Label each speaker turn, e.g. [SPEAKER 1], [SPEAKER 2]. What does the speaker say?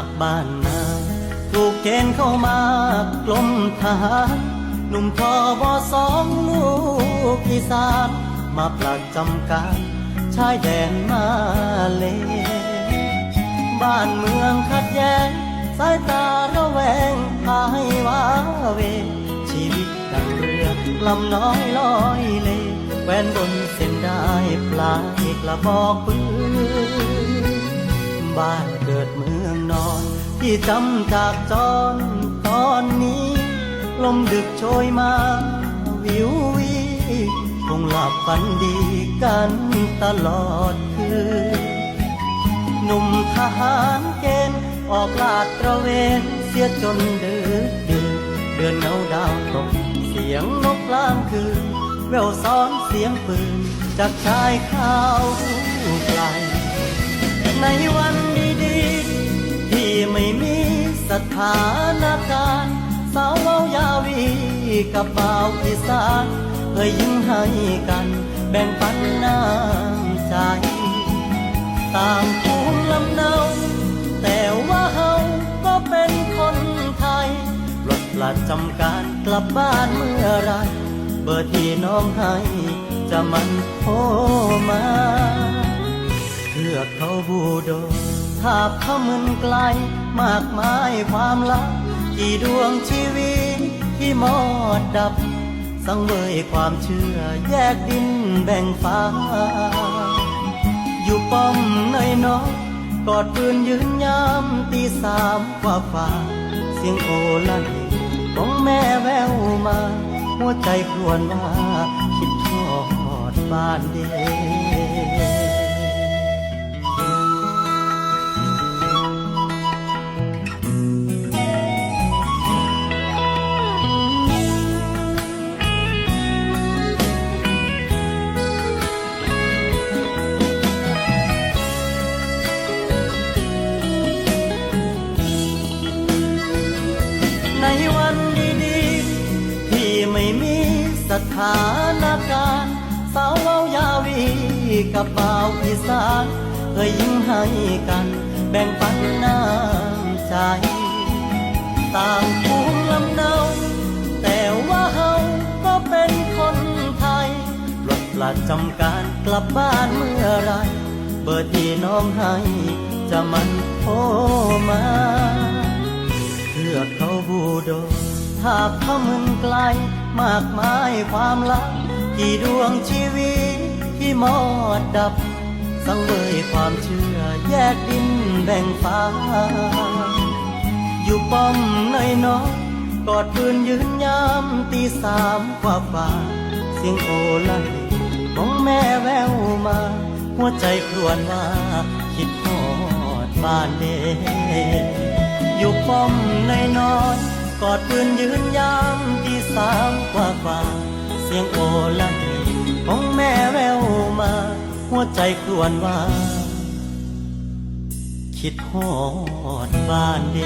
[SPEAKER 1] จากบ้านนาถูกเกณฑ์เข้ามากลมทหารหนุ่มทอบอสองลูกอีสานมาปลักจำการชายแดนมาเล บ้านเมืองขัดแย้ง สายตาระแวงพาให้ว้าเว ชีวิตดังเรือลำน้อยลอยเลแวนบนเส้นได้ปลายกระบอกปืนบ้าน นอน ที่จำจากจรตอนนี้ ลมดึกโชยมาวิววีคงหลับฝันดีกันตลอดคืนหนุ่มทหารเกณฑ์ออกลาดตระเวนเสียจนดึกดื่นเดือนเงาดาวตกเสียงนกกลางคืนแววซ้อนเสียงปืนจากชายข้าวไกลในวันดีๆที่ไม่มีส ถานการณ์สาวเว้ายาวีกับบ่าวอีสานเคยยิ้มให้กันแบ่งปันน้ำใจ ต่างภูมิลำเนาแต่ว่าเฮาก็เป็นคนไทยรถประจำการกลับบ้านเมื่อไร เบอร์ที่น้องให้จะมันโทรมาเพื่อเขาบูโด ภาพเขามึนไกล มากมายความลับ กี่ดวงชีวิตที่หมอดดับ สังเวยความเชื่อแยกดินแบ่งฟ้า อยู่ป้อมในน้อยกอดปืนยืนยามตีสามกว่าฝ่าเสียงโอลั่นของแม่แววมา หัวใจครวญว่าคิดทอดบ้านเด็ ในวันดีๆ ที่ไม่มีสถานการณ์สาวเว้ายาวีกับบ่าวอีสานเคยยิ้มให้กันแบ่งปันน้ำใจ ต่างภูมิลำเนาแต่ว่าเฮาก็เป็นคนไทยรถประจำการกลับบ้านเมื่อไรเบอร์ที่น้องให้จะมันโทรมา เพื่อเขาบูโดภาพเขามึนไกล มากมายความลับกี่ดวงชีวิตที่มอดดับ สังเวยความเชื่อแยกดินแบ่งฟ้า อยู่ป้อมในน้อยกอดปืนยืนยามตีสามกว่าฝ่าเสียงโอลันของแม่แววมา หัวใจครวญว่า คิดทอดบ้านเด้ อยู่ป้อมในน้อยกอดปืนยืนยามที่สามกว่าฝ่าเสียงโอลั่นของแม่แววมา หัวใจครวนว่า คิดหอดบ้านเด